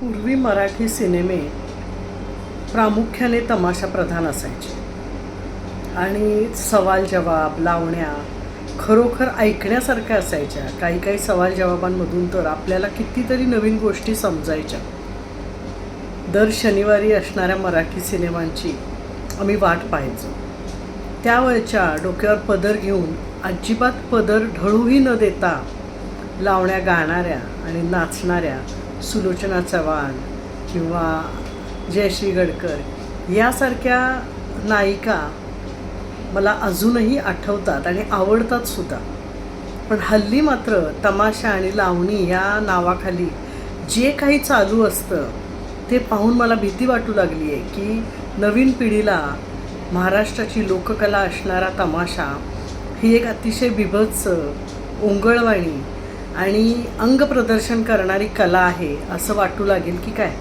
पूर्वी मराठी सिनेमे प्रामुख्याने तमाशा प्रधान असायचे. आणि सवाल जवाब लावण्या खरोखर ऐकण्यासारख्या असायच्या. काही काही सवाल जवाबांमधून तर आपल्याला कितीतरी नवीन गोष्टी समजायच्या. दर शनिवारी असणाऱ्या मराठी सिनेमांची आम्ही वाट पाहायचो. त्यावेळच्या डोक्यावर पदर घेऊन अजिबात पदर ढळूही न देता लावण्या गाणाऱ्या आणि नाचणाऱ्या सुलोचना चव्हाण किंवा जयश्री गडकर यासारख्या नायिका मला अजूनही आठवतात आणि आवडतात सुद्धा. पण हल्ली मात्र तमाशा आणि लावणी या नावाखाली जे काही चालू असतं ते पाहून मला भीती वाटू लागली आहे की नवीन पिढीला महाराष्ट्राची लोककला असणारा तमाशा ही एक अतिशय बिभत्स ओंगळवाणी आणि अंगप्रदर्शन करणारी कला आहे असं वाटू लागेल की काय?